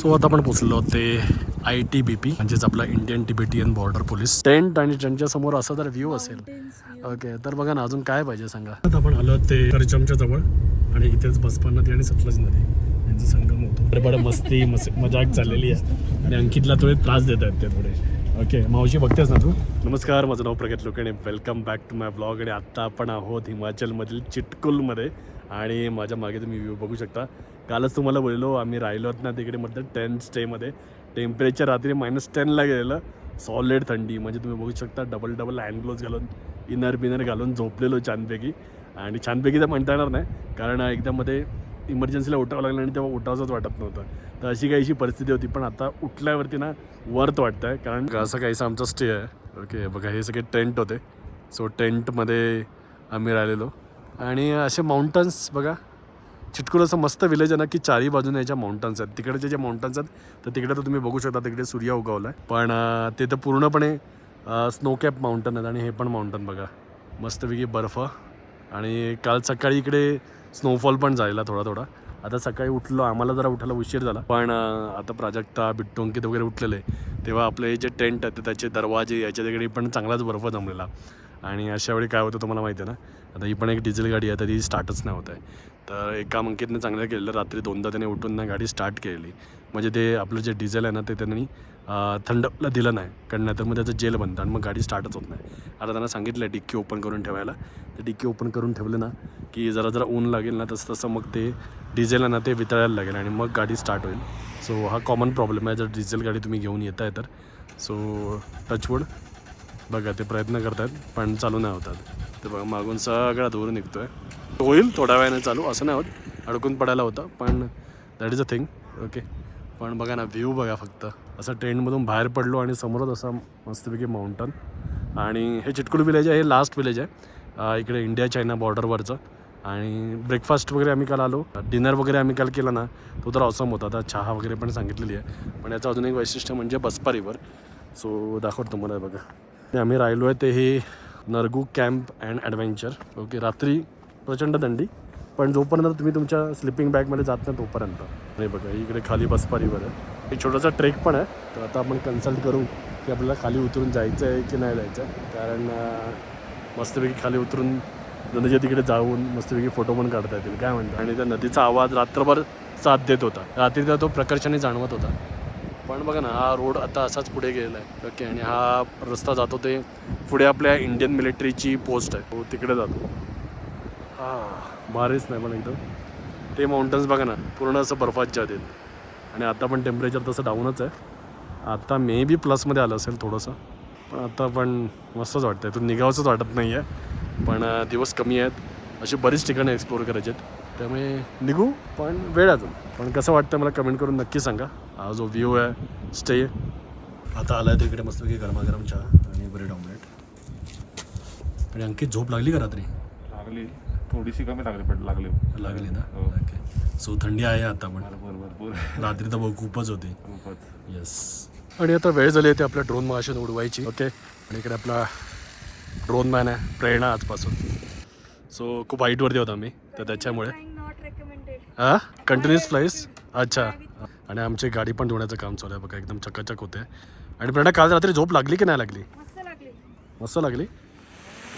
So आता आपण पोचलो ते आय टी बी पी म्हणजेच आपला Indian Tibetan border police tent आणि त्यांच्यासमोर असा जर व्ह्यू असेल. ओके तर बघा ना अजून काय पाहिजे सांगा. आता आपण आलो ते करचमच्या जवळ आणि इथेच बसपा नदी आणि सतलज नदी यांचा संगम होतो. बडे मस्ती मजाक चाललेली आहे. आणि अंकितला थोडे त्रास देत आहेत ते थोडे. ओके मावशी बघतेस ना तू? नमस्कार माझं नाव प्रगत लोकांनी welcome back to my blog आणि आत्ता आपण आहोत हिमाचलमधील चिटकुलमध्ये. आणि माझ्या मागे तुम्ही व्ह्यू बघू शकता. कालच तुम्हाला बोललो आम्ही राहिलो ना तिकडे मधलं टेन स्टेमध्ये टेम्परेचर रात्री मायनस टेनला गेलेलं. सॉलिड थंडी. म्हणजे तुम्ही बघू शकता डबल डबल हँड ग्लोव्ज घालून इनर बिनर घालून झोपलेलो छानपैकी. आणि छानपैकी तर म्हणता येणार नाही कारण एकदा मध्ये इमर्जन्सीला उठावं लागलं आणि तेव्हा उठावंच वाटत नव्हतं. तर अशी काहीशी परिस्थिती होती पण आता उठल्यावरती ना वर्थ वाटतं आहे कारण असं काहीसा आमचा स्टे आहे. ओके बघा हे सगळे टेंट होते. सो टेंटमध्ये आम्ही राहिलेलो. आणि असे माउंटन्स बघा चिटकूल असं मस्त विलेज आहे ना की चारही बाजूने याच्या माउंटन्स आहेत. तिकडचे जे माउंटन्स आहेत तर तिकडे तर तुम्ही बघू शकता तिकडे सूर्य उगवला आहे पण ते तर पूर्णपणे स्नो कॅप माउंटन आहेत आणि हे पण माउंटन बघा. मस्तपैकी बर्फ. आणि काल सकाळी इकडे स्नोफॉल पण झालेला थोडा थोडा. आता सकाळी उठलो आम्हाला जरा उठायला उशीर झाला. पण आता प्राजक्ता बिट्टू अंकित वगैरे उठलेले. तेव्हा आपले जे टेंट आहेत त्याचे दरवाजे याच्या तिकडे पण चांगलाच बर्फ जमलेला. आणि अशा वेळी काय होतं तुम्हाला माहिती आहे ना? आता ही पण एक डिझेल गाडी आहे तर ती स्टार्टच नाही होत आहे. तर एका अंकितने चांगलं केलेलं रात्री दोनदा त्याने उठून ना गाडी स्टार्ट केलेली म्हणजे ते आपलं जे डिझेल आहे ना ते त्यांनी थंडला दिलं नाही. कारण नाहीतर मग त्याचं जेल बनतं आणि मग गाडी स्टार्टच होत नाही. आता त्यांना सांगितलं आहे डिक्की ओपन करून ठेवायला. ते डिक्की ओपन करून ठेवलं ना की जरा जरा ऊन लागेल ना तसं तसं मग ते डिझेल आहे ना ते वितळायला लागेल आणि मग गाडी स्टार्ट होईल. सो हा कॉमन प्रॉब्लेम आहे. जर डिझेल गाडी तुम्ही घेऊन येत आहे तर सो टचवूड बघा ते प्रयत्न करतात पण चालू नाही होतात. ते बघा मागून सगळा धूर निघतोय. होईल थोड्या वेळाने चालू. असं नाही होत. अडकून पडायला होता पण that is a thing okay पण बघा ना व्ह्यू बघा फक्त. असं ट्रेनमधून बाहेर पडलो आणि समोरच असा मस्तपैकी माउंटन आणि हे चिटकुल विलेज आहे हे लास्ट विलेज आहे. इकडे इंडिया चायना बॉर्डरवरचं आणि ब्रेकफास्ट वगैरे आम्ही काल आलो. डिनर वगैरे आम्ही काल केला ना तो तर ऑसम होता. आता चहा वगैरे पण सांगितलेली आहे. पण याचं अजून एक वैशिष्ट्य म्हणजे बसपा रिवर सो दाखवतो तुम्हाला बघा. आम्ही राहिलो आहे ते हे Nargu camp and adventure. Okay रात्री प्रचंड थंडी. पण जोपर्यंत तुम्ही तुमच्या स्लिपिंग बॅगमध्ये जात नाही तोपर्यंत. नाही बघा इकडे खाली बसपारीवर आहे. एक छोटासा ट्रेक पण आहे. तर आता आपण कन्सल्ट करू की आपल्याला खाली उतरून जायचं आहे की नाही जायचं आहे. कारण मस्तपैकी खाली उतरून नदीच्या तिकडे जाऊन मस्तपैकी फोटो पण काढता येतील. काय म्हणतात आणि त्या नदीचा आवाज रात्रभर साथ देत होता. रात्रीचा तो प्रकर्षाने जाणवत होता. पण बघा ना हा रोड आता असाच पुढे गेलेला आहे. ओके आणि हा रस्ता जातो ते पुढे आपल्या इंडियन मिलिटरीची पोस्ट आहे. तो तिकडे जातो. हा भारीच नाही पण एकदम. ते माउंटन्स बघा ना पूर्ण असं बर्फाच्या आहेत. आणि आता पण टेम्परेचर तसं डाऊनच आहे. आता मे बी प्लसमध्ये आलं असेल थोडंसं. पण आता पण मस्तच वाटतं आहे तो निघावंच वाटत नाही आहे पण दिवस कमी आहेत. अशी बरीच ठिकाणं एक्सप्लोअर करायची आहेत त्यामुळे निघू? पण वेळ अजून. पण कसं वाटतं मला कमेंट करून नक्की सांगा. हा जो व्ह्यू आहे स्टे आता आला आहे तिकडे मस्तपैकी गरमागरम चहा आणि ब्रेड ऑमलेट आणि अंकित झोप लागली का रात्री? लागली. थोडीशी कमी लागली पण लागली. लागली ना? हो. ओके सो थंडी आहे आता पण. भरपूर भरपूर रात्री तर बघ खूपच होती. खूपच. येस आणि आता वेळ झाली आहे ते आपल्या ड्रोन मगाशी उडवायची. ओके आणि इकडे आपला ड्रोन मॅन आहे प्रेरणा आजपासून. सो खूप हाईटवरती होता मी तर त्याच्यामुळे. हां? कंटिन्युअस फ्लाईस अच्छा. आणि आमची गाडी पण धुण्याचं काम चालू आहे बघा एकदम चकाचक होते. आणि प्रेरणा काल रात्री झोप लागली की नाही लागली? मस्त लागली. मस्त लागली?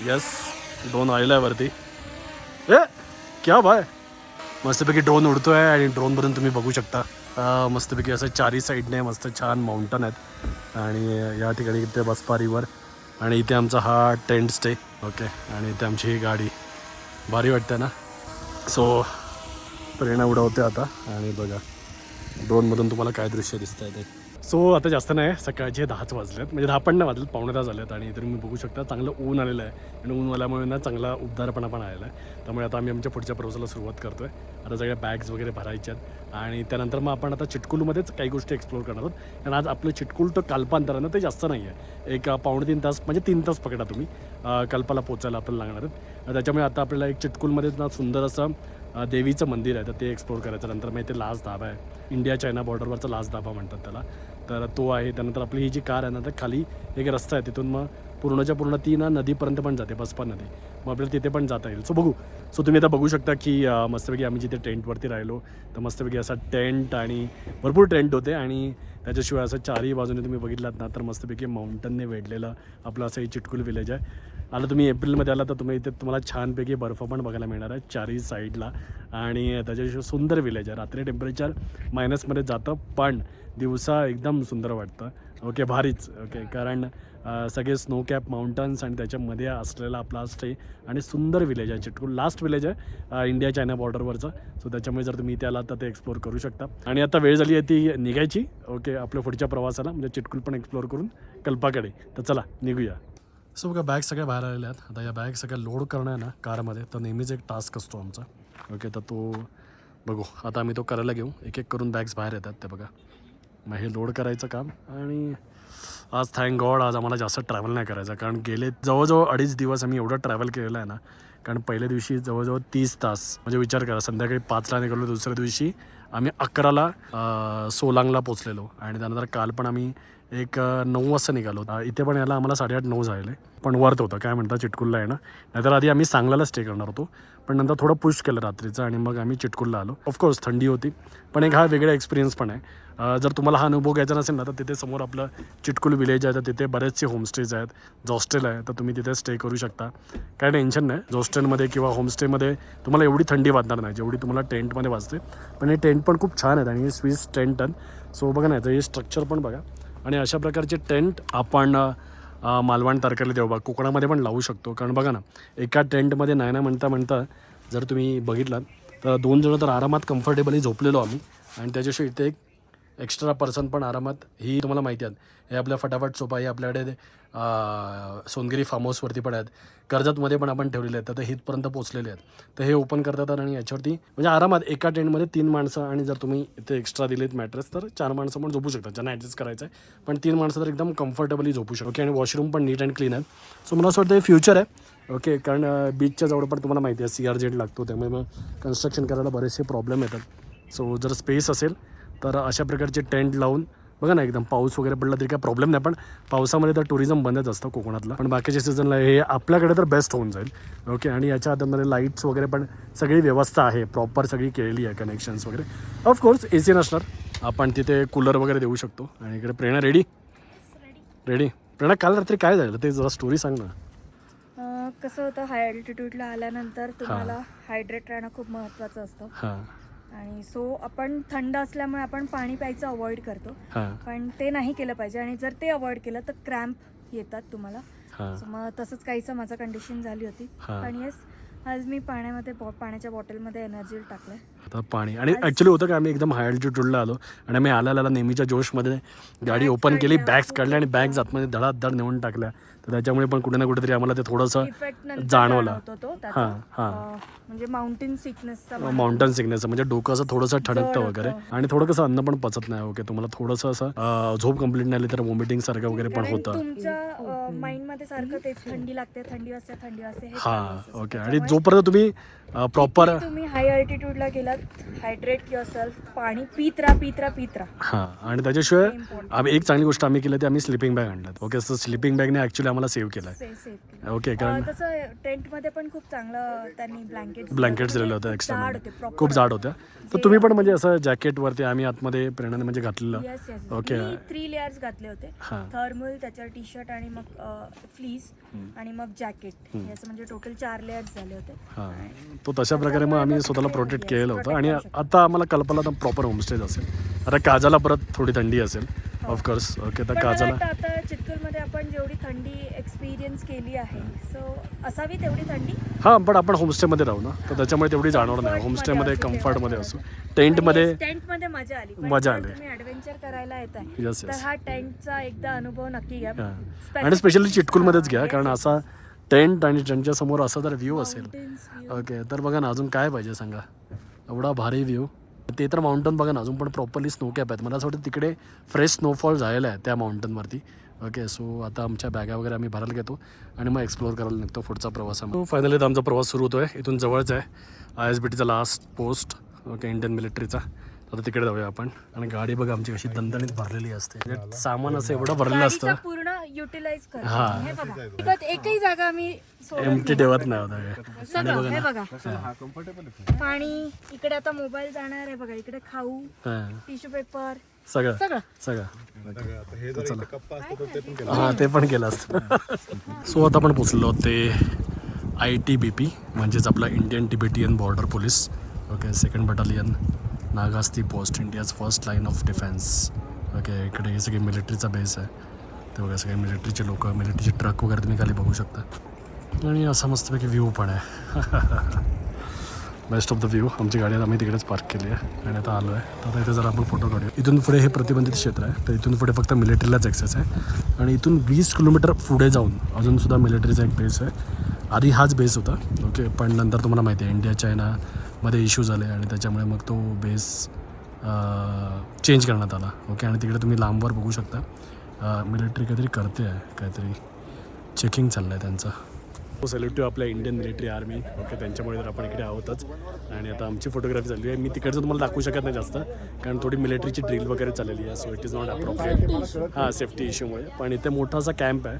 यस ड्रोन आलेला आहे वरती. ए क्या बाय मस्तपैकी ड्रोन उडतोय आणि ड्रोनमधून तुम्ही बघू शकता. मस्तपैकी असं चारी साईडने मस्त छान माउंटन आहेत. आणि या ठिकाणी इथे बसपा रिवर आणि इथे आमचा हा टेंट स्टे ओके आणि इथे आमची ही गाडी. भारी वाटते ना? सो प्रेरणा उडवते आता. आणि बघा ड्रोनमधून तुम्हाला काय दृश्य दिसत आहे ते. सो आता जास्त नाही सकाळचे दहाच वाजलेत. म्हणजे दहा पण नाही वाजलेत पावणे दहा झालेत आणि तरी मी बघू शकता चांगलं ऊन आलेलं आहे. आणि ऊन आल्यामुळे ना चांगला उबदारपणा पण आलेला आहे. त्यामुळे आता आम्ही आमच्या पुढच्या प्रवासाला सुरुवात करतो आहे आता सगळ्या बॅग्स वगैरे भरायच्या आहेत. आणि त्यानंतर मग आपण आता चिटकुलमध्येच काही गोष्टी एक्सप्लोर करणार आहोत. कारण आज आपलं चिटकुल तर काल्पांतरानं ते जास्त नाही आहे एक पावणे तीन तास म्हणजे तीन तास पकडा तुम्ही. कल्पाला पोचायला आपल्याला लागणार आहेत. त्याच्यामुळे आता आपल्याला एक चिटकुलमध्येच ना सुंदर असं देवीचं मंदिर आहे. तर ते एक्सप्लोर करायचं. नंतर मग इथे लास्ट धाबा आहे. इंडिया चायना बॉर्डरवरचा लास्ट धाबा म्हणतात त्याला. तर तो आहे. त्यानंतर आपली ही जी कार आहे ना तर खाली एक रस्ता आहे. तिथून मग पूर्णच्या पूर्ण ती ना नदीपर्यंत पण जाते बसपा नदी. मग आपल्याला तिथे पण जाता येईल. सो बघू. सो तुम्ही आता बघू शकता की मस्तपैकी आम्ही जिथे टेंटवरती राहिलो तर मस्तपैकी असा टेंट आणि भरपूर टेंट होते आणि त्याच्याशिवाय असं चारही बाजूने तुम्ही बघितलात ना तर मस्तपैकी माउंटनने वेढलेलं आपलं असं हे चिटकुल विलेज आहे. आता तुम्ही एप्रिलमध्ये आला तर तुम्ही इथे तुम्हाला छानपैकी बर्फ पण बघायला मिळणार आहे चारही साईडला आणि त्याच्याशिवाय सुंदर विलेज आहे. रात्री टेम्परेचर मायनसमध्ये जातं पण दिवसा एकदम सुंदर वाटतं. ओके भारीच. ओके कारण सगळे स्नो कॅप माउंटन्स आणि त्याच्यामध्ये असलेला आपला स्टे आणि सुंदर विलेज आहे चिटकूल लास्ट विलेज आहे इंडिया चायना बॉर्डरवरचं सो त्याच्यामुळे जर तुम्ही त्याला आता तर ते एक्सप्लोर करू शकता. आणि आता वेळ झाली आहे ती निघायची. ओके आपल्या पुढच्या प्रवासाला म्हणजे चिटकूल पण एक्सप्लोर करून कल्पाकडे. तर चला निघूया. सो बघा बॅग सगळ्या बाहेर आलेल्या आहेत. आता या बॅग सगळ्या लोड करणं आहे ना कारमध्ये. तर नेहमीच एक टास्क असतो आमचा. ओके तर तो बघू. आता आम्ही तो करायला घेऊ. एक एक करून बॅग्स बाहेर येतात ते बघा. मग हे लोड करायचं काम आणि आज थँक गॉड आज आम्हाला जास्त ट्रॅव्हल नाही करायचं. कारण गेले जवळजवळ अडीच दिवस आम्ही एवढं ट्रॅव्हल केलेलं आहे ना. कारण पहिल्या दिवशी जवळजवळ तीस तास म्हणजे विचार करा संध्याकाळी पाचला निघालो दुसऱ्या दिवशी आम्ही अकराला सोलांगला पोचलेलो आणि त्यानंतर काल पण आम्ही एक नऊ वाजता निघालो इथे पण याला आम्हाला साडेआठ नऊ झाले पण वर्थ होतं. काय म्हणतात चिटकुलला येणं. नाहीतर आधी आम्ही सांगलाला स्टे करणार होतो. पण नंतर थोडं पुश केलं रात्रीचं आणि मग आम्ही चिटकुलला आलो. ऑफकोर्स थंडी होती. पण एक हा वेगळा एक्सपिरियन्स पण आहे. जर तुम्हाला हा अनुभव घ्यायचा नसेल ना तर तिथे समोर आपलं चिटकुल विलेज आहे. तर तिथे बरेचसे होमस्टेज आहेत. जॉस्टेल आहे. तर तुम्ही तिथे स्टे करू शकता. काय टेन्शन नाही. जॉस्टेलमध्ये किंवा होमस्टेमध्ये तुम्हाला एवढी थंडी वाजणार नाही. जेवढी तुम्हाला टेंटमध्ये वाजते. पण हे टेंट पण खूप छान आहेत आणि हे स्विस टेंट आहेत. सो बघा ना याचं हे स्ट्रक्चर पण बघा. आणि अशा प्रकारचे टेंट आपण मालवण तारखेला देऊ कोकणामध्ये पण लावू शकतो. कारण बघा ना एका टेंटमध्ये नाही ना म्हणता म्हणता जर तुम्ही बघितलात तर दोन जणं तर आरामात कम्फर्टेबली झोपलेलो आम्ही. आणि त्याच्याशिवाय इथे एक एक्स्ट्रा पर्सन पण आरामात ही तुम्हाला माहिती आहेत. हे आपल्या फटाफट सोपा हे आपल्याकडे सोनगिरी फार्म हाऊसवरती पण आहेत. कर्जतमध्ये पण आपण ठेवलेले आहेत. तर ते हितपर्यंत पोचलेले आहेत. तर हे ओपन करतात आणि याच्यावरती म्हणजे आरामात एका टेंटमध्ये तीन माणसं आणि जर तुम्ही इथे एक्स्ट्रा दिलेत मॅट्रेस तर चार माणसं पण झोपू शकतात. ज्यांना ॲडजस्ट करायचं आहे पण तीन माणसं तर एकदम कम्फर्टेबली झोपू शकतो ओके आणि वॉशरूम पण नीट अँड क्लीन आहे सो मला असं वाटतं हे फ्युचर आहे. ओके कारण बीचच्या जवळ पण तुम्हाला माहिती आहे सी आर जेड लागतो. त्यामुळे मग कन्स्ट्रक्शन करायला बरेचसे प्रॉब्लेम येतात. सो जर स्पेस असेल तर अशा प्रकारचे टेंट लावून बघा ना एकदम पाऊस वगैरे पडला तरी काय प्रॉब्लेम नाही पण पावसामध्ये तर टुरिझम बंदच असतं कोकणातलं. पण बाकीच्या सीझनला हे आपल्याकडे तर बेस्ट होऊन जाईल. ओके आणि याच्या आतमध्ये लाईट्स वगैरे पण सगळी व्यवस्था आहे प्रॉपर सगळी केलेली आहे कनेक्शन्स वगैरे. ऑफकोर्स ए सी नसणार. आपण तिथे कूलर वगैरे देऊ शकतो. आणि इकडे प्रेरणा रेडी रेडी प्रेरणा काल रात्री काय झालं? ते जरा स्टोरी सांग ना. कसं होतं हाय अल्टिट्यूडला आल्यानंतर तुम्हाला हायड्रेट राहणं खूप महत्त्वाचं असतं. आणि सो आपण थंड असल्यामुळे आपण पाणी प्यायचं अवॉइड करतो. हां. पण ते नाही केलं पाहिजे आणि जर ते अवॉइड केलं तर क्रॅम्प येतात तुम्हाला. हां. So मग तसंच काहीचं माझं कंडिशन झाली होती. हा. पण येस आज मी पाण्यामध्ये बॉ- पाण्याच्या बॉटलमध्ये एनर्जी टाकलंय. आता पाणी. आणि ॲक्च्युली होतं का आम्ही एकदम हाय अल्टिट्यूडला आलो. आणि आम्ही आल्या आल्या नेहमीच्या जोशमध्ये गाडी ओपन केली काढल्या, बॅग्स काढल्या आणि बॅग्स आतमध्ये धडाधड नेऊन टाकल्या. तर त्याच्यामुळे पण कुठे ना कुठेतरी आम्हाला ते थोडंसं जाणवलं. हां, हां. म्हणजे माउंटेन सिकनेसचा माउंटन सिकनेस म्हणजे डोकं असं थोडंसं ठणकतं वगैरे. आणि थोडं कसं अन्न पण पचत नाही ओके. तुम्हाला थोडंसं असं झोप कंप्लीट नाही आली तर वॉमिटिंग सारखं वगैरे पण होतं. तुमच्या माइंडमध्ये सारखं तेच थंडी लागते थंडी वाजते थंडी वाजते हे हां. ओके. आणि जोपर्यंत तुम्ही प्रॉपर तुम्ही हाय अल्टिट्यूडला गेलात हायड्रेट युअर सेल्फ पाणी पित राहा पित राहा पित राहा. हां आणि त्याच्याशिवाय. आम्ही एक चांगली गोष्ट आम्ही केली ती आम्ही स्लिपिंग बॅग आणल्यात. ओके सो स्लिपिंग बॅगने ॲक्च्युली आम्हाला सेव्ह केलं ओके कारण तसं टेंटमध्ये पण खूप चांगलं त्यांनी ब्लँकेट ब्लँकेट्स दिलेले होते एक्स्ट्रा खूप जाड होत्या. तर तुम्ही पण म्हणजे असं जॅकेटवरती आम्ही आतमध्ये प्रेरणाने म्हणजे घातलेलं. Yes yes okay. मी थ्री लेअर्स घातले होते. हां. थर्मल त्याच्यावर टी शर्ट आणि मग फ्लीज आणि मग जॅकेट म्हणजे टोटल चार लेअर्स झाले होते. हां. तो तशा प्रकारे मग आम्ही स्वतःला प्रोटेक्ट केलेलं होतं आणि आता आम्हाला कल्पना तर प्रॉपर होमस्टेज असेल. आता काजाला परत थोडी थंडी असेल. ऑफकोर्स ओके तर काजाला आता चित्तूरमध्ये आपण जेवढी थंडी एक्सपिरियन्स केली आहे सो असावी तेवढी थंडी? हां पण आपण होमस्टेमध्ये राहू ना. तर त्याच्यामुळे तेवढी जाणवणार नाही. होमस्टेमध्ये कम्फर्टमध्ये असू. टेंटमध्ये टेंटमध्ये मजा आली. पण मजा आली. तुम्ही ऍडव्हेंचर करायला येत आहे तर हा टेंटचा एकदा अनुभव नक्की घ्या. हां. आणि स्पेशली चिटकुलमध्येच घ्या कारण असा टेंट आणि टेंटच्या समोर असा जर व्ह्यू असेल. Mountains view. ओके तर बघा ना अजून काय पाहिजे सांगा? एवढा भारी व्ह्यू ते तर माउंटन बघा ना अजून पण प्रॉपरली स्नो कॅप आहेत. मला असं वाटतं तिकडे फ्रेश स्नोफॉल झालेला आहे त्या माउंटनवरती ओके सो आता आमच्या बॅगा वगैरे आम्ही भरायला घेतो आणि मग एक्सप्लोर करायला निघतो पुढचा प्रवास फायनली तर आमचा प्रवास सुरू होतो आहे इथून जवळच आहे. आय एस बी टीचा लास्ट पोस्ट ओके इंडियन मिलिटरीचा आता तिकडे जाऊया आपण. आणि गाडी बघा आमची कशी दणदणीत भरलेली असते. म्हणजे सामान असं एवढं भरलेलं असतं. युटिलाइज हा. करतो. हे. बघा. इकडे एकही जागा आम्ही सोडत एमटी ठेवत नाही होता. सगळं. हे बघा हा. पाणी इकडे आता मोबाईल जाणार आहे बघा. इकडे खाऊ हा. टिश्यू पेपर सगळं. सगळं. सगळं. हे जर इथे कप्पा असतो तर ते पण केलं हा ते पण केलं असतं. सो आता आपण पोचलो ते आय टी बी पी म्हणजेच आपला Indian Tibetan border police okay second battalion Nagasti post India's first line of defence okay इकडे हे सगळे मिलिटरीचा बेस आहे. ते बघा सगळे मिलिटरीचे लोक मिलिटरीचे ट्रक वगैरे तुम्ही खाली बघू शकता. आणि असा मस्तपैकी व्ह्यू पण आहे. बेस्ट ऑफ द व्ह्यू आमची गाडी आता आम्ही तिकडेच पार्क केली आहे. आणि आता आलो आहे तर आता इथे जर आपण फोटो काढूया. इथून पुढे हे प्रतिबंधित क्षेत्र आहे. तर इथून पुढे फक्त मिलिटरीलाच ॲक्सेस आहे. आणि इथून वीस किलोमीटर पुढे जाऊन अजूनसुद्धा मिलिटरीचा एक बेस आहे. आधी हाच बेस होता. ओके पण नंतर तुम्हाला माहिती आहे इंडिया चायनामध्ये इश्यू झाले आणि त्याच्यामुळे मग तो बेस चेंज करण्यात आला. ओके आणि तिकडे तुम्ही लांबवर बघू शकता. मिलिटरी काहीतरी करते आहे काहीतरी चेकिंग चाललं आहे त्यांचं सेलेक्टिव्ह आपल्या इंडियन मिलिटरी आर्मी ओके त्यांच्यामुळे तर आपण इकडे आहोतच. आणि आता आमची फोटोग्राफी चालली आहे. मी तिकडचं तुम्हाला दाखवू शकत नाही जास्त कारण थोडी मिलिटरीची ड्रिल वगैरे चाललेली आहे so it is not appropriate हां सेफ्टी इश्यूमुळे पण इथे मोठासा कॅम्प आहे.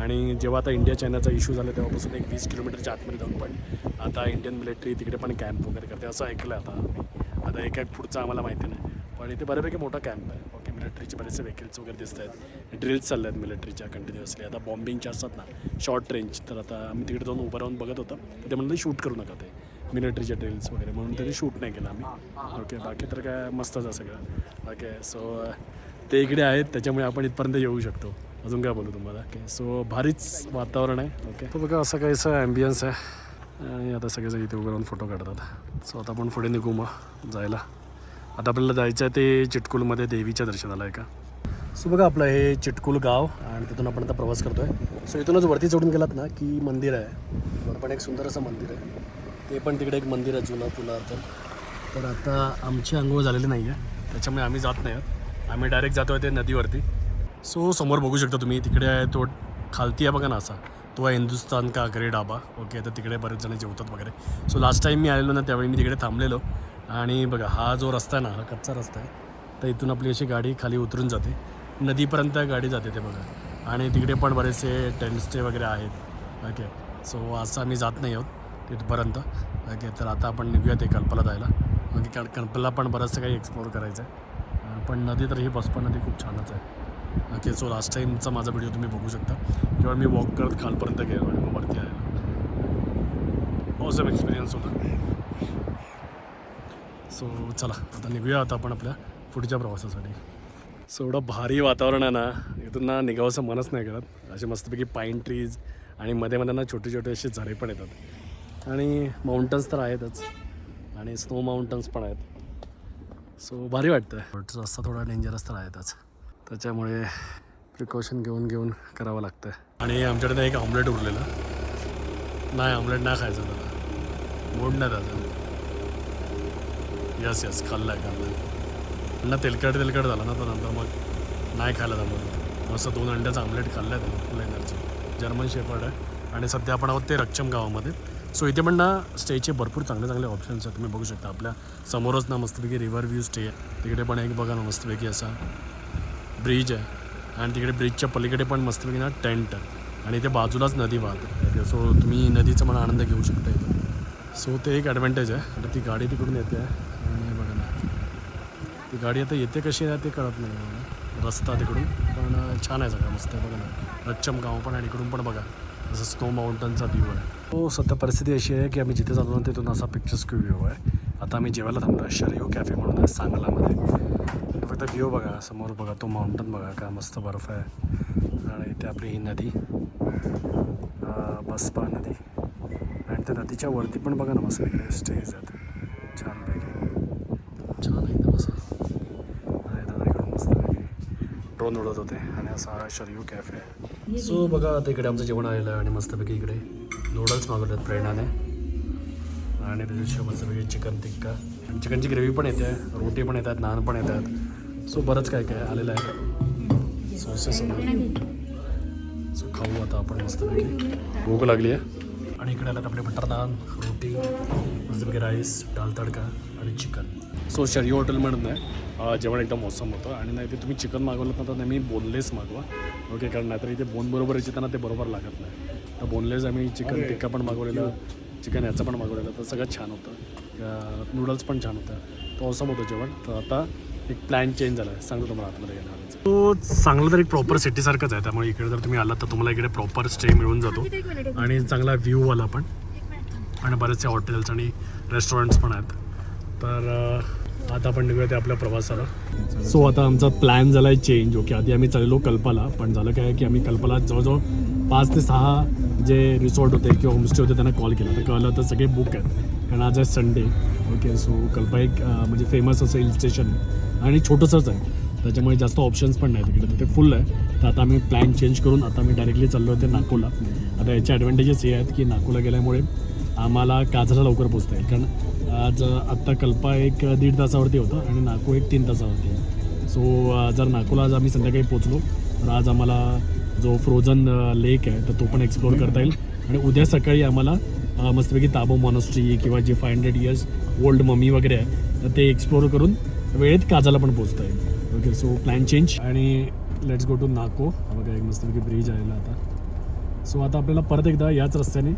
आणि जेव्हा आता इंडिया चायनाचा इश्यू झाला तेव्हापासून एक वीस किलोमीटरच्या आतमध्ये जाऊन पण आता इंडियन मिलिटरी तिकडे पण कॅम्प वगैरे करते. असं ऐकलं आता आता एक एक पुढचं आम्हाला माहिती नाही. पण इथे बऱ्यापैकी मोठा कॅम्प आहे. मिलिटरीचे बरेचसे व्हेकल्स वगैरे दिसत आहेत. ड्रिल्स चालले आहेत मिलिटरीच्या कंटिन्युअसली आता बॉम्बिंगच्या असतात ना शॉर्ट रेंज तर आता आम्ही तिकडे जाऊन उभं राहून बघत होतो. ते म्हणलं शूट करू नका ते. मिलिटरीच्या ड्रिल्स वगैरे. म्हणून तरी शूट नाही केलं आम्ही. ओके बाकी तर काय मस्तच आहे सगळं. ओके सो ते इकडे आहेत. त्याच्यामुळे आपण इथपर्यंत येऊ शकतो. अजून काय बोलू तुम्हाला? ओके सो भारीच वातावरण आहे. ओके तो बघा असं काहीसं ॲम्बियन्स आहे. आणि आता सगळेजण इथे उभं राहून फोटो काढतात. सो आता आपण पुढे निघू मग जायला. आता आपल्याला जायचं आहे ते चिटकुलमध्ये देवीच्या दर्शनाला आहे का सो बघा आपलं हे चिटकुल गाव आणि तिथून आपण आता प्रवास करतो आहे सो इथूनच वरती चढून गेलात ना की मंदिर आहे. वर पण एक सुंदर असं मंदिर आहे. ते पण तिकडे एक मंदिर आहे जुनं पुलाचं तर आता आमची आंघोळ झालेली नाही आहे. त्याच्यामुळे आम्ही जात नाही आहोत. आम्ही डायरेक्ट जातो आहे ते नदीवरती. सो समोर बघू शकता तुम्ही तिकडे आहे तो खालती आहे बघा ना असा. तो आहे हिंदुस्तान का अग्रे डाबा ओके तर तिकडे बरेच जण जेवतात वगैरे. सो लास्ट टाईम मी आलेलो ना त्यावेळी मी तिकडे थांबलेलो. आणि बघा हा जो रस्ता आहे ना हा कच्चा रस्ता आहे. तर इथून आपली अशी गाडी खाली उतरून जाते. नदीपर्यंत गाडी जाते ते बघा. आणि तिकडे पण बरेचसे टेंट्सचे वगैरे आहेत. ओके सो असं आम्ही जात नाही आहोत तिथपर्यंत. ओके तर आता आपण निघूया ते कल्पला जायला. ओके कारण कल्पला पण बरंचसं काही एक्सप्लोअर करायचं आहे. पण नदी तर ही बसपा नदी खूप छानच आहे. ओके सो लास्ट टाईमचा माझा व्हिडिओ तुम्ही बघू शकता. किंवा मी वॉक करत खालपर्यंत गेलो आणि मग वरती आलेलो. ऑसम एक्सपिरियन्स होता. सो चला आता निघूया आता आपण आपल्या पुढच्या प्रवासासाठी. सो एवढं भारी वातावरण आहे ना इथून ना निघावंसं मनच नाही करत. असे मस्तपैकी पाईन ट्रीज आणि मध्ये मध्ये ना छोटे छोटे असे झरे पण येतात. आणि माउंटन्स तर आहेतच. आणि स्नो माउंटन्स पण आहेत. सो भारी वाटतं रस्ता थोडा डेंजरस तर आहेतच. त्याच्यामुळे प्रिकॉशन घेऊन घेऊन करावं लागतं आणि आमच्याकडे एक ऑमलेट उरलेलं. नाही ऑमलेट नाही खायचं त्याला मोड नाही त्याचं. यस यस खाल्लं आहे खाल्लं आहे ना तेलकट तेलकट झालं ना तर नंतर मग नाही खायला जमत. मस्त दोन अंड्याचं आमलेट खाल्लं आहे त्याने फुल एनर्जी जर्मन शेफर्ड आहे. आणि सध्या आपण आहोत ते रक्षम गावामध्ये. सो इथे पण ना स्टेचे भरपूर चांगले चांगले ऑप्शन्स आहेत. तुम्ही बघू शकता आपल्या समोरच ना मस्तपैकी रिव्हर व्ह्यू स्टे आहे. तिकडे पण एक बघा ना मस्तपैकी असा ब्रिज आहे. आणि तिकडे ब्रिजच्या पलीकडे पण मस्तपैकी ना टेंट आहे. आणि इथे बाजूलाच नदी वाहते. सो तुम्ही नदीचा पण आनंद घेऊ शकता इथं. सो ते एक ॲडव्हान्टेज आहे. आता ती गाडी तिकडून येते. आहे ती गाडी आता येते कशी आहे ते कळत नाही मला. रस्ता तिकडून पण छान आहे सगळं मस्त आहे बघा ना. रच्चम गाव पण आणि इकडून पण बघा. जसं स्नो माउंटनचा व्ह्यू आहे. हो सध्या परिस्थिती अशी आहे की आम्ही जिथे जातो ना तिथून असा पिक्चर्स व्ह्यू आहे. आता आम्ही जेवायला थांबलो शरिओ कॅफे म्हणून आहे सांगलामध्ये. फक्त व्ह्यू बघा समोर बघा तो माउंटन बघा का मस्त बर्फ आहे. आणि इथे आपली ही नदी बसपा नदी. आणि त्या नदीच्या वरती पण बघा ना मस्त इकडे स्टेज आहेत. छानपैकी छान आहे एकदम असं आणि दादा इकडून मस्तपैकी ड्रोन उडत होते. आणि असा हा शरियू कॅफे आहे. सो बघा आता इकडे आमचं जेवण आलेलं आहे आणि मस्तपैकी इकडे नूडल्स मागवलेत प्रेरणाने. आणि त्याच्याशिवाय मस्तपैकी चिकन टिक्का आणि चिकनची ग्रेव्ही पण येते रोटी पण येतात नान पण येतात. सो बरंच काय काय आलेलं आहे. सॉसेस सो खाऊ आता आपण मस्तपैकी. भूक लागली आहे आणि इकडे आल्यात आपले बटर नान रोटी मस्तपैकी राईस दाल तडका आणि चिकन. सो शरी हॉटेल म्हणून आहे. जेवण एकदम मोसम होतं. आणि नाही ते तुम्ही चिकन मागवलं ना तर नेहमी बोनलेस मागवा. ओके कारण नाहीतर इथे बोन बरोबर त्यांना ते बरोबर लागत नाही. तर बोनलेस आम्ही चिकन टिक्का पण मागवलेलं चिकन याचं पण मागवलेलं. तर सगळं छान होतं. नूडल्स पण छान होतं. तर औसम होतं जेवण. तर आता एक प्लॅन चेंज झाला. आहे सांगतो तुम्हाला आतमध्ये येणार तो चांगलं तर एक प्रॉपर सिटीसारखंच आहे. त्यामुळे इकडे जर तुम्ही आलात तर तुम्हाला इकडे प्रॉपर स्टे मिळून जातो. आणि चांगला व्ह्यू आला पण. आणि बरेचसे हॉटेल्स आणि रेस्टॉरंट्स पण आहेत. तर आता आपण निघूया ते आपल्या प्रवासाला. सो आता आमचा प्लॅन झाला आहे चेंज ओके आधी आम्ही चाललो कल्पाला. पण झालं काय की आम्ही कल्पाला जवळजवळ पाच ते सहा जे रिसॉर्ट होते किंवा होमस्टे होते त्यांना कॉल केला. तर कळलं तर सगळे बुक आहेत. कारण आज आहे संडे ओके सो कल्पा एक म्हणजे फेमस असं हिल स्टेशन आहे. आणि छोटंसंच आहे. त्याच्यामुळे जास्त ऑप्शन्स पण नाही तिकडे तर ते फुल आहे. तर आता आम्ही प्लॅन चेंज करून आता आम्ही डायरेक्टली चाललो होते नागपूरला. आता याचे ॲडव्हान्टेजेस हे आहेत की नागपूरला गेल्यामुळे आम्हाला काजरा लवकर पोचता येईल. कारण आज आत्ता कल्पा एक दीड तासावरती होतं आणि नागपूर एक तीन तासावरती आहे. सो जर नागपूरला आज आम्ही संध्याकाळी पोचलो तर आज आम्हाला जो फ्रोझन लेक आहे तर तो पण एक्सप्लोअर करता येईल. आणि उद्या सकाळी आम्हाला मस्तपैकी ताबो मॉनस्ट्री किंवा जी five hundred years old mummy वगैरे आहे तर ते एक्सप्लोअर करून वेळेत काजाला पण पोचता येईल ओके सो प्लॅन चेंज आणि लेट्स गो टू नाको बघा एक मस्तपैकी ब्रिज आलेला आता. सो आता आपल्याला परत एकदा याच रस्त्याने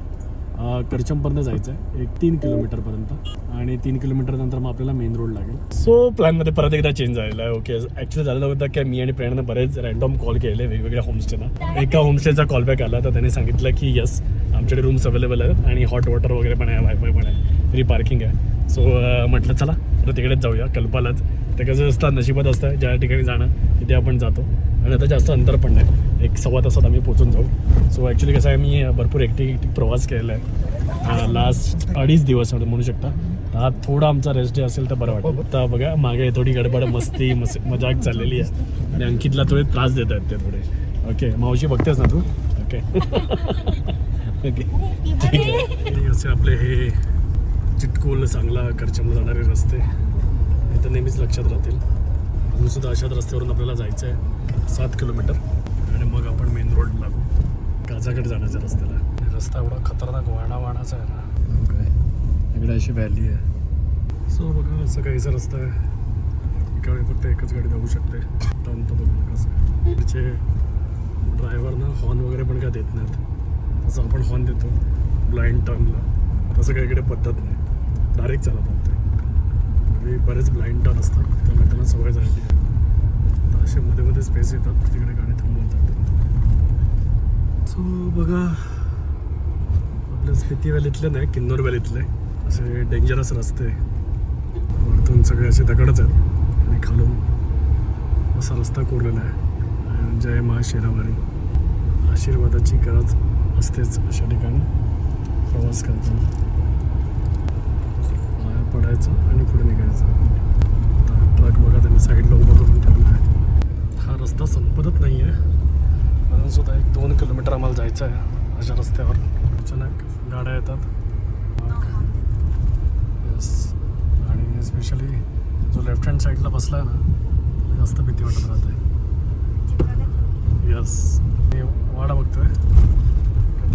करचमपर्यंत जायचं आहे एक तीन किलोमीटरपर्यंत आणि तीन किलोमीटरनंतर मग आपल्याला मेन रोड लागेल. सो प्लॅनमध्ये परत एकदा चेंज झालेला आहे. ओके ॲक्च्युली झालेलं होतं की मी आणि प्रेरणाने बरेच रँडॉम कॉल केले वेगवेगळ्या होमस्टेना एका होमस्टेचा कॉलबॅक आला तर त्यांनी सांगितलं की यस आमच्याकडे रूम्स अवेलेबल आहेत आणि हॉट वॉटर वगैरे पण आहे वायफाय पण आहे. फ्री पार्किंग आहे. सो म्हटलं चला तर तिकडेच जाऊया कल्पालाच. ते कसं असतं नशिबात असतं ज्या ठिकाणी जाणं तिथे आपण जातो. आणि आता जास्त अंतर पण नाही. एक सव्वा तासात आम्ही पोचून जाऊ. सो ॲक्च्युली कसं आहे मी भरपूर एकटी एकटी प्रवास केलेला आहे. लास्ट अडीच दिवस आहे म्हणू शकता. हा थोडा आमचा रेस्ट डे असेल तर बरं वाटेल. आता बघा मागे थोडी गडबड मस्ती मस मजाक चाललेली आहे. आणि अंकितला थोडे त्रास देत आहेत ते थोडे. ओके मावशी बघतेस ना तू? Okay okay. ठीक आहे आणि असे आपले हे चिटकूल चांगला करचमला जाणारे रस्ते. हे तर नेहमीच लक्षात राहतील. अजून सुद्धा अशाच रस्त्यावरून आपल्याला जायचं आहे सात किलोमीटर. आणि मग आपण मेन रोड लागू काजाकडे जाण्याच्या रस्त्याला. रस्ता एवढा खतरनाक वाणा वाणाचा आहे ना. काय इकडे अशी व्हॅली आहे. सो बघा असं काहीसा रस्ता आहे. इकडे फक्त एकच गाडी जाऊ शकते. टर्न तर बघा कसं तिचे ड्रायव्हरना हॉर्न वगैरे पण काय देत नाहीत. जसं आपण हॉर्न देतो ब्लाइंड टर्नला तसं काही इकडे पद्धत नाही. डायरेक्ट चालवतात ते. आणि बरेच ब्लाइंड टर्न असतात त्यामुळे त्यांना सवय झालेली आहे. तर असे मध्ये मध्ये स्पेस येतात तिकडे गाडी थांबवतात सो बघा आपल्या स्पिती व्हॅलीतले नाही किन्नौर व्हॅलीतले असे डेंजरस रस्ते. वरतून सगळे असे दगडच आहेत. आणि खालून असा रस्ता कोरलेला आहे. आणि जय मा शेरावारी आशीर्वादाची गरज असतेच अशा ठिकाणी प्रवास करताना. पाया पडायचं आणि पुढे निघायचं. आता ट्रक बघा त्यांनी साईडला उभं करून ठेवला आहे. हा रस्ता संपतच नाही आहे. अजून सुद्धा एक दोन किलोमीटर आम्हाला जायचं आहे अशा रस्त्यावर. अचानक गाड्या येतात. येस आणि स्पेशली जो लेफ्ट हँड साईडला बसला आहे ना त्याला जास्त भीती वाटत राहते. यस मी वाडा बघतोय.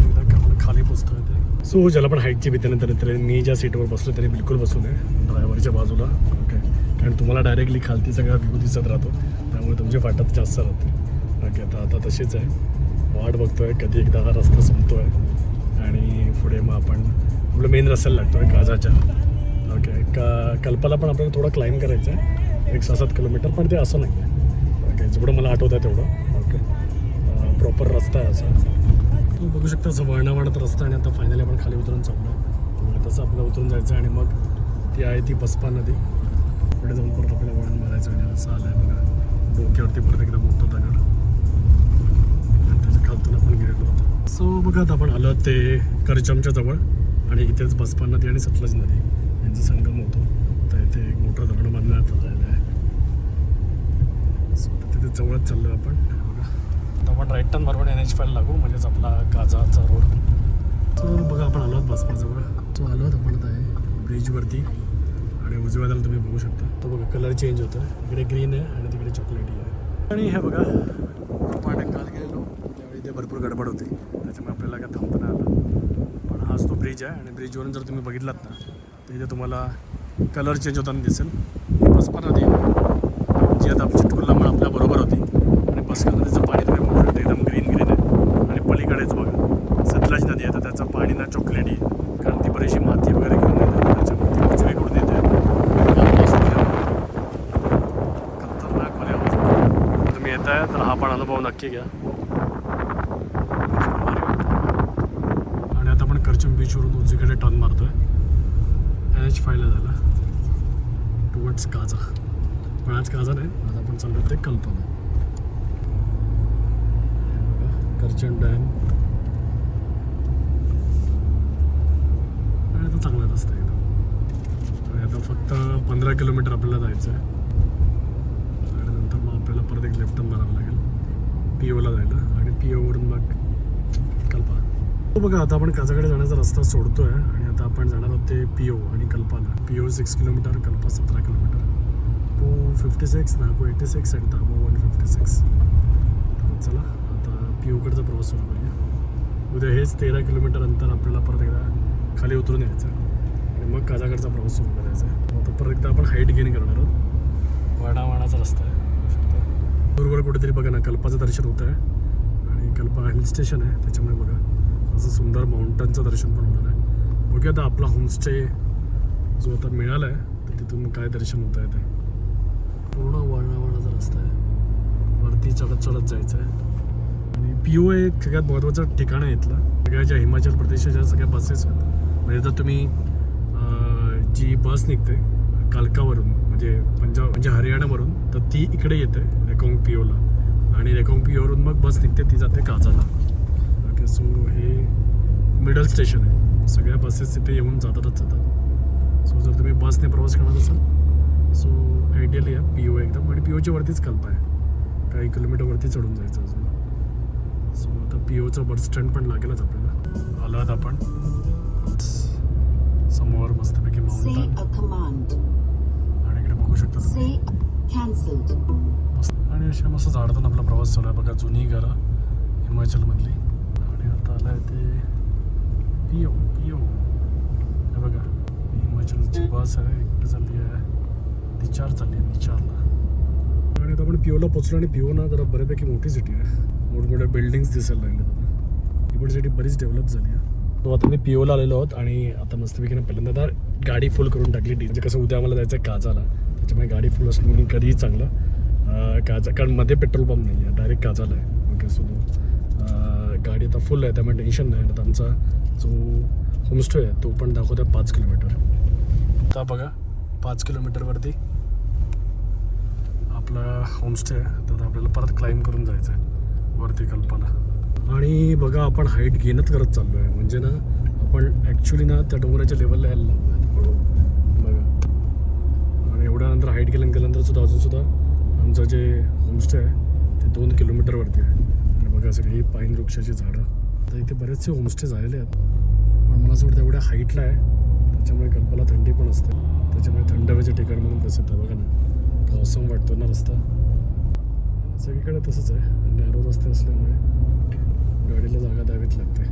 एकदा का मला खाली पोचतोय ते सो हो, ज्याला पण हाईटची भीती नंतर तरी मी ज्या सीटवर बसलो तरी बिलकुल बसू नये. ड्रायव्हरच्या बाजूला. ओके कारण तुम्हाला डायरेक्टली खालती सगळा व्ह्यू दिसत राहतो. त्यामुळे तुमची फाटत जास्त राहते ओके आता आता तशीच आहे. वाट बघतोय कधी एकदा हा रस्ता संपतोय. आणि पुढे मग आपण आपलं मेन रस्त्याला लागतोय काजाच्या ओके का कल्पाला पण आपल्याला थोडं क्लाईम करायचं आहे एक सहा सात किलोमीटर पण ते असं नाही आहे ओके जेवढं मला आठवतं आहे तेवढं ओके प्रॉपर रस्ता आहे असा. तुम्ही बघू शकता असं वळणा रस्ता आणि आता फायनली आपण खाली उतरून चाललो तसं आपल्याला उतरून जायचं आणि मग ती आहे ती बसपा नदी. पुढे जाऊन परत आपल्याला वळण मारायचं आणि असं आलं आहे बघा. डोक्यावरती परत एकदा मोठं दगड. आणि त्याच्या खालतून आपण गेलेलो होतो सो बघा आता आपण आलो ते करचमच्या जवळ. आणि इथेच बसपा नदी आणि सतलज नदी यांचा संगम होतो. तर इथे एक मोठं दगड बांधण्यात आलेलं आहे. सो तिथे जवळच चाललो आपण. आपण राईट टर्न बरोबर एन एच फायला लागू म्हणजेच आपला गाजाचा रोड तो बघा आपण आलो आहोत बसपाजवळ तो आलो आहोत आपण आता ब्रिजवरती आणि उजव्या बाजूला तुम्ही बघू शकता. तो बघा कलर चेंज होतो इकडे ग्रीन आहे आणि तिकडे चॉकलेटी आहे. आणि हे बघा आपण काल गेलेलो त्यावेळी ते भरपूर गडबड होती. त्याच्यामुळे आपल्याला काय थांबता नाही आलं. पण हाच तो ब्रिज आहे. आणि ब्रिजवरून जर तुम्ही बघितलात ना तर इथे तुम्हाला कलर चेंज होताना दिसेल बसपा नदी जी आता चिटकुल्लामुळे आपल्या बरोबर होती आणि बसपा नदीचं पाणी तुम्ही बघू शकता एकदम ग्रीन ग्रीन आहे आणि पलीकडेच बघा सतलाज नदी आहे तर त्याचं पाणी ना चॉकलेटी आहे कारण ती बरीचशी माती वगैरे घेऊन येते त्याच्यामुळे ती उजवीकडून येते आवाज वगैरे. खतरनाकमध्ये आवाज तुम्ही येत आहे तर हा बाकी नक्की घ्या. आणि आता आपण करचम बीचवरून उजवीकडे टर्न मारतोय. एन एच फायला झाला. टुवर्ड्स काजा पण आज काजा नाही आज आपण चाललो ते कल्पना. करचम डॅम आणि आता चांगला रस्ता आहे एकदम. आणि आता फक्त पंधरा किलोमीटर आपल्याला जायचं आहे आणि नंतर मग आपल्याला परत एक लेफ्ट टर्न मारावं लागेल. पी ओला जायला आणि पी ओवरून मग कल्पा. हो बघा आता आपण काजाकडे जाण्याचा रस्ता सोडतोय आणि आता आपण जाणार आहोत ते पी ओ आणि कल्पाला. P O six kilometre Kalpa सतरा kilometre Pooh fifty six Nako eighty six and दाबो वन फिफ्टी सिक्स चला आता पी ओकडचा प्रवास सुरू करूया. उद्या हेच तेरा किलोमीटर अंतर आपल्याला परत एकदा खाली उतरून यायचं आणि मग काजाकडचा प्रवास सुरू करायचा आहे. आता परत एकदा आपण हाईट गेन करणार आहोत. वाडावाडाचा रस्ता आहे. दूरवर कुठेतरी बघा ना कल्पाचं दर्शन होतं आहे आणि कल्पा हिल स्टेशन आहे त्याच्यामुळे बघा. असं सुंदर माउंटनचं दर्शन पण होणार आहे. बघूया आता आपला होमस्टे जो आता मिळाला आहे तर तिथून काय दर्शन होत आहे ते. पूर्ण वळणावळणाचा रस्ता आहे. वरती चढत चढत जायचं आहे आणि पी ओ एक सगळ्यात महत्त्वाचं ठिकाण आहे इथलं. सगळ्या ज्या हिमाचल प्रदेशच्या सगळ्या बसेस आहेत. म्हणजे जर तुम्ही जी बस निघते कालकावरून म्हणजे पंजाब म्हणजे हरियाणावरून तर ती इकडे येते. रेकोंग पी ओला आणि रेकोंग पी ओवरून मग बस निघते ती जाते काजाला ओके सो हे मिडल स्टेशन आहे. सगळ्या बसेस तिथे येऊन जातातच जातात. सो जर तुम्ही बसने प्रवास करणार असाल सो आयडियली आहे पी ओ एकदम. आणि पी ओच्या वरतीच कल्प आहे. काही किलोमीटरवरती चढून जायचं अजून. सो आता पी ओचं बस स्टँड पण लागेलच आपल्याला. आलो आहोत आपण. समोर मस्तपैकी command. आणि इकडे बघू शकता तुम्ही. आणि अशा मस्त झाडातून आपला प्रवास चालू आहे. बघा जुनी घरं हिमाचलमधली. आणि आता आलं आहे ते पी ओ पी हे बघा हिमाचलची बस आहे. इकडे चालली आहे. निचार चालली आहे निचारला. आणि आता आपण पिओला पोचलो आणि पिओ ना जरा बऱ्यापैकी मोठी सिटी आहे. मोठमोठ्या बिल्डिंग्स दिसायला लागले आता. ही पण सिटी बरीच डेव्हलप झाली आहे. तो आता मी पिओला आलेलो आहोत आणि आता मस्तपैकी ना पहिल्यांदा आता गाडी फुल करून टाकली. डी म्हणजे कसं उद्या आम्हाला जायचं आहे काजाला. त्याच्यामुळे गाडी फुल असली म्हणून कधीही चांगलं. काजा कारण मध्ये पेट्रोल पंप नाही आहे डायरेक्ट काजाला आहे ओके सो गाडी आता फुल आहे त्यामुळे टेन्शन नाही. आता आमचा जो होमस्टे आहे तो पण दाखवतो आहे पाच किलोमीटर आता बघा पाच किलोमीटरवरती आपला होमस्टे आहे. तर आपल्याला परत क्लाइंब करून जायचं आहे वरती कल्पना. आणि बघा आपण हाईट गेनच करत चाललो आहे म्हणजे ना आपण ॲक्च्युली ना त्या डोंगराच्या लेवलला यायला लागलो आहे बघा. आणि एवढ्यानंतर हाईट गेल्यानंतर सुद्धा अजूनसुद्धा आमचं जे होमस्टे आहे ते दोन किलोमीटरवरती आहे. आणि बघा सगळी ही पाईन वृक्षाची झाडं. तर इथे बरेचसे होमस्टे झालेले आहेत. पण मला असं वाटतं एवढ्या हाईटला आहे त्याच्यामुळे कल्पाला थंडी पण असते. त्याच्यामुळे थंड हवेचे ठिकाण म्हणून प्रसिद्ध आहे बघा ना. पावसम वाटतो ना रस्ता. सगळीकडे तसंच आहे. नॅरो रस्ते असल्यामुळे गाडीला जागा द्यावीच लागते.